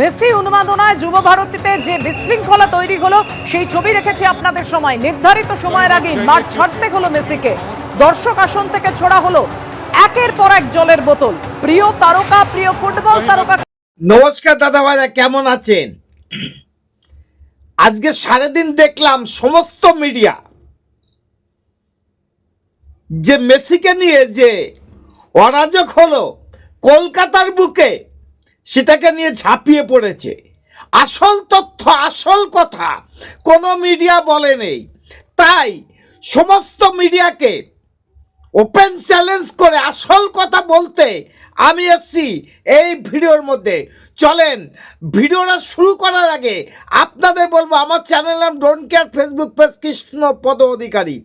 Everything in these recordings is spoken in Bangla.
মেসি উন্মাদনায় যুব ভারতীতে যে বিশৃঙ্খলা তৈরি হলো, সেই ছবি রেখেছি আপনাদের সময়। নির্ধারিত সময়ের আগে মাঠ ছাড়তে হলো মেসিকে। দর্শক আসন থেকে ছোড়া হলো একের পর এক জলের বোতল। প্রিয় তারকা, প্রিয় ফুটবল তারকা। নমস্কার দাদা ভাইরা কেমন আছেন? আজকে সারাদিন দেখলাম সমস্ত মিডিয়া যে মেসিকে নিয়ে যে অরাজক হলো, কলকাতার বুকে সেটাকে নিয়ে ঝাঁপিয়ে পড়েছে। আসল তথ্য, আসল কথা কোনো মিডিয়া বলে নেই। তাই সমস্ত মিডিয়াকে ওপেন চ্যালেঞ্জ করে আসল কথা বলতে আমি এসছি এই ভিডিওর মধ্যে। চলেন, ভিডিওটা শুরু করার আগে আপনাদের বলব, আমার চ্যানেল নাম don't care Facebook page Krishna Pada Adhikari.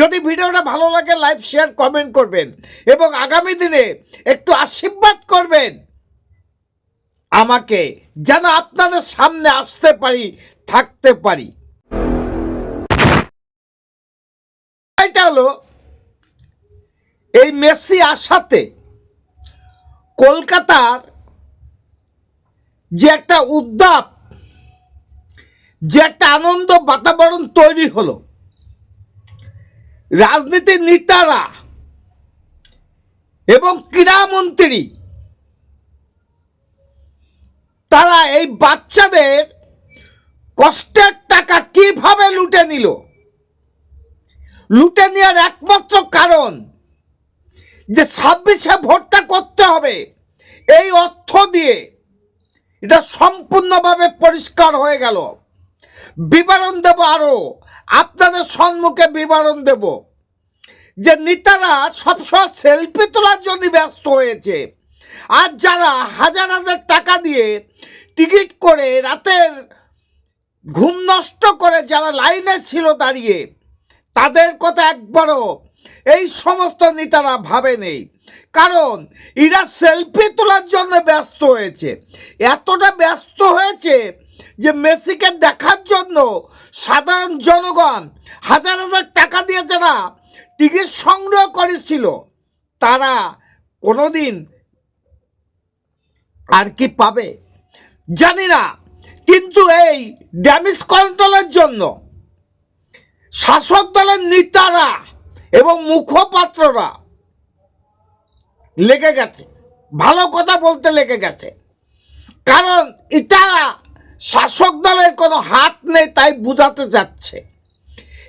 যদি ভিডিওটা ভালো লাগে লাইভ শেয়ার, কমেন্ট করবেন এবং আগামী দিনে একটু আশীর্বাদ করবেন। আমাকে যেন আপনাদের সামনে আসতে পারি, থাকতে পারি। এটা হলো এই মেসি আসাতে কলকাতার যে একটা উদ্যাপ, যে একটা আনন্দ বাতাবরণ তৈরি হলো। রাজনীতির নেতারা এবং ক্রীড়ামন্ত্রী তারা এই বাচ্চাদের কষ্টের টাকা কীভাবে লুটে নিল? লুটে নেওয়ার একমাত্র কারণ যে ছাব্বিশে ভোটটা করতে হবে। এই অর্থ দিয়ে এটা সম্পূর্ণভাবে পরিষ্কার হয়ে গেল। বিবরণ দেব আরও, আপনাদের সম্মুখে বিবরণ দেব। যে নেতারা সবসময় সেলফি তোলার জন্য ব্যস্ত হয়েছে। আর যারা হাজার হাজার টাকা দিয়ে টিকিট করে রাতের ঘুম নষ্ট করে যারা লাইনে ছিল দাঁড়িয়ে, তাদের কথা একবারও এই সমস্ত নেতারা ভাবে নেই। কারণ এরা সেলফি তোলার জন্য ব্যস্ত হয়েছে। এতটা ব্যস্ত হয়েছে যে মেসিকে দেখার জন্য সাধারণ জনগণ হাজার হাজার টাকা দিয়ে যারা টিকিট সংগ্রহ করেছিল, তারা কোনোদিন আর কি পাবে? জানি না। কিন্তু এই ড্যামেজ কন্ট্রোলের জন্য শাসক দলের নেতারা এবং মুখপাত্ররা লেগে গেছে। ভালো কথা বলতে লেগে গেছে। কারণ এটা শাসক দলের কোনো হাত নেই, তাই বুঝাতে যাচ্ছে।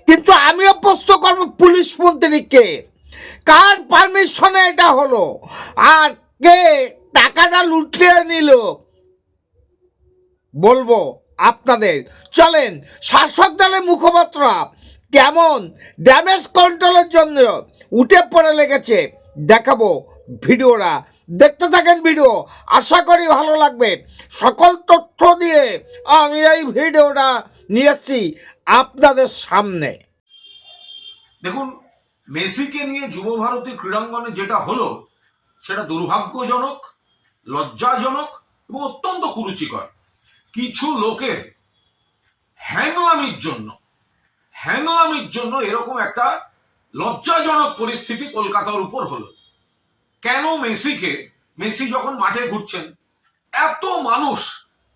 কিন্তু আমিও প্রশ্ন করব পুলিশ মন্ত্রীকে, কার পারমিশনে এটা হলো? আর কে টাকাটা লুটিয়ে নিল। বলব আপনাদের, চলেন, শাসক দলের মুখপাত্ররা কেমন ড্যামেজ কন্ট্রোলের জন্য উঠে পড়ে লেগেছে দেখাবো ভিডিওরা দেখতে থাকেন ভিডিও, আশা করি ভালো লাগবে। সকল তথ্য দিয়ে আমি এই ভিডিওটা নিয়েছি আপনাদের সামনে। দেখুন, মেসিকে নিয়ে যুব ভারতী ক্রীড়াঙ্গনে যেটা হলো, সেটা দুর্ভাগ্যজনক। লজ্জাজনক এবং অত্যন্ত কুরুচিকর। কিছু লোকের হ্যাংলামির জন্য হ্যাংলামির জন্য এরকম একটা লজ্জাজনক পরিস্থিতি কলকাতার উপর হলো। কেন মেসিকে, মেসি যখন মাঠে ঘুরছেন, এত মানুষ,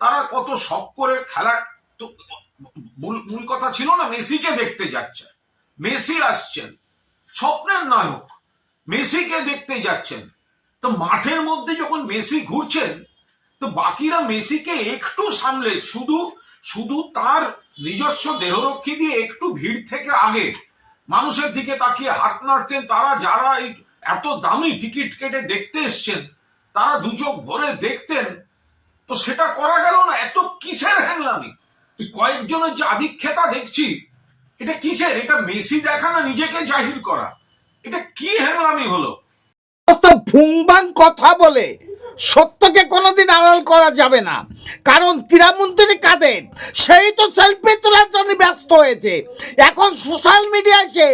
তারা কত শখ করে খেলার মূল কথা ছিল না, মেসিকে দেখতে যাচ্ছে। মেসি আসছেন, স্বপ্নের নায়ক, মেসিকে দেখতে যাচ্ছেন। তো মাঠের মধ্যে যখন মেসি ঘুরছেন, তো বাকিরা মেসিকে একটু সামলে, শুধু শুধু তার নিজস্ব দেহরক্ষী দিয়ে একটু ভিড় থেকে আগে। মানুষের দিকে তাকিয়ে হাত নাড়তেন তারা, যারা এত দামি টিকিট কেটে দেখতে এসছেন, তারা দু চোখ ভরে দেখতেন। তো সেটা করা গেল না, এত কিসের হ্যাংলামি? কয়েকজনের যে আধিক্ষেতা দেখছি, এটা কিসের? এটা মেসি দেখা না নিজেকে জাহির করা? এটা কি হ্যাংলামি হলো? ভুংবাং কথা বলে সত্যকে কোনোদিন আড়াল করা যাবে না। কারণ ক্রীড়ামন্ত্রী কাদের? সেই তো সেলফি তোলার জন্য ব্যস্ত হয়েছে। এখন সোশ্যাল মিডিয়ায় এসে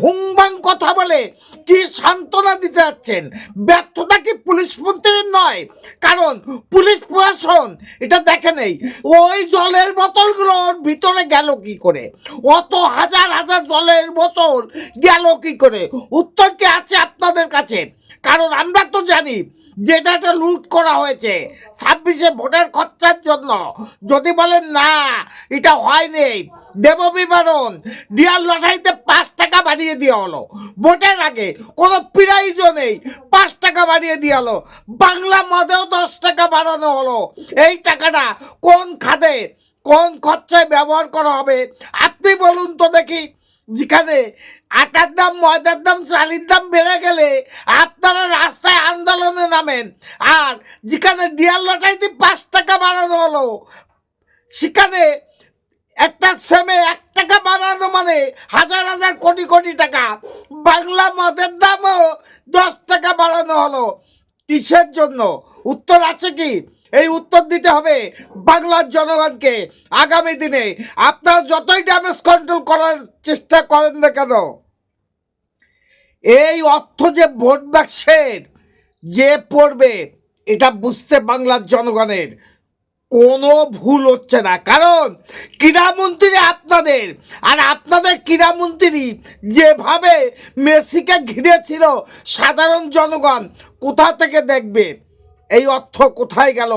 ভুংবাং কথা বলে কি সান্ত্বনা দিতে যাচ্ছেন? ব্যর্থতা কি পুলিশ মন্ত্রীর নয়? কারণ পুলিশ প্রশাসন এটা দেখে নেই। ওই জলের বোতলগুলো ওর ভিতরে গেল কি করে? অত হাজার হাজার জলের বোতল গেল কি করে? উত্তর কি আছে আপনাদের কাছে? কারণ আমরা তো জানি এটা লুট করা হয়েছে। ছাব্বিশে ভোটের খরচার জন্য। যদি বলেন, না, এটা হয়নি। দেব বিবরণ, ডিয়ার লটারিতে পাঁচ টাকা বাড়িয়ে দেওয়া হলো। ভোটের আগে কোনো প্রাইজও নেই, পাঁচ টাকা বাড়িয়ে দেওয়া হলো। বাংলা মদেও দশ টাকা বাড়ানো হলো। এই টাকাটা কোন খাতে, কোন খরচায় ব্যবহার করা হবে? আপনি বলুন তো দেখি। যেখানে আটার দাম, ময়দার দাম, চালির দাম বেড়ে গেলে আপনারা রাস্তায় আন্দোলনে নামেন। আর যেখানে ডিয়ার লটারিতে পাঁচ টাকা বাড়ানো হলো, সেখানে একটা সেমে এক টাকা বাড়ানো মানে হাজার হাজার কোটি কোটি টাকা। বাংলা মদের দামও দশ টাকা বাড়ানো হলো। কিসের জন্য? উত্তর আছে কি? এই উত্তর দিতে হবে বাংলার জনগণকে। আগামী দিনে আপনারা যতই ড্যামেজ কন্ট্রোল করার চেষ্টা করেন না কেন, এই অর্থ যে ভোট বাক্সের যে পড়বে, এটা বুঝতে বাংলার জনগণের কোনো ভুল হচ্ছে না। কারণ ক্রীড়ামন্ত্রী আপনাদের, আর আপনাদের ক্রীড়ামন্ত্রী যেভাবে মেসিকে ঘিরেছিল, সাধারণ জনগণ কোথা থেকে দেখবে? এই অর্থ কোথায় গেল?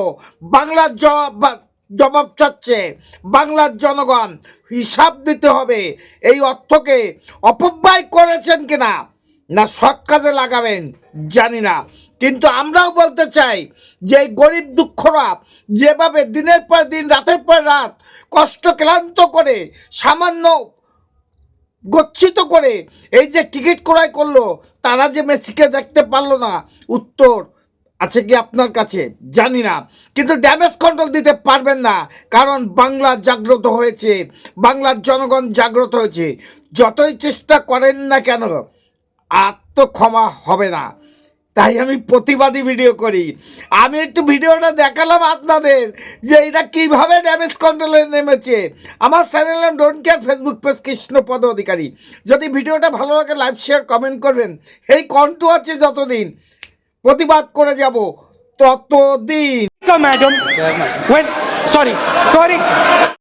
বাংলার জবাব জবাব চাচ্ছে বাংলার জনগণ। হিসাব দিতে হবে। এই অর্থকে অপব্যয় করেছেন কিনা? না সৎ কাজে লাগাবেন? জানি না। কিন্তু আমরাও বলতে চাই যে গরিব দুঃখরা যেভাবে দিনের পর দিন, রাতের পর রাত কষ্ট ক্লান্ত করে, সামান্য গচ্ছিত করে এই যে টিকিট ক্রয় করল, তারা যে মেসিকে দেখতে পারল না। উত্তর আছে কি আপনার কাছে? জানি না। কিন্তু ড্যামেজ কন্ট্রোল দিতে পারবেন না, কারণ বাংলা জাগ্রত হয়েছে। বাংলার জনগণ জাগ্রত হয়েছে। যতই চেষ্টা করেন না কেন আত্মক্ষমা হবে না। তাই আমি প্রতিবাদী ভিডিও করি। আমি একটু ভিডিওটা দেখালাম আপনাদের যে এটা কীভাবে ড্যামেজ কন্ট্রোলে নেমেছে। আমার চ্যানেল নাম don't care Facebook page Krishnapada Adhikari. যদি ভিডিওটা ভালো লাগে লাইক শেয়ার কমেন্ট করবেন। এই কন্টু আছে যতদিন। প্রতিবাদ করে যাব ততদিন। Madam sorry sorry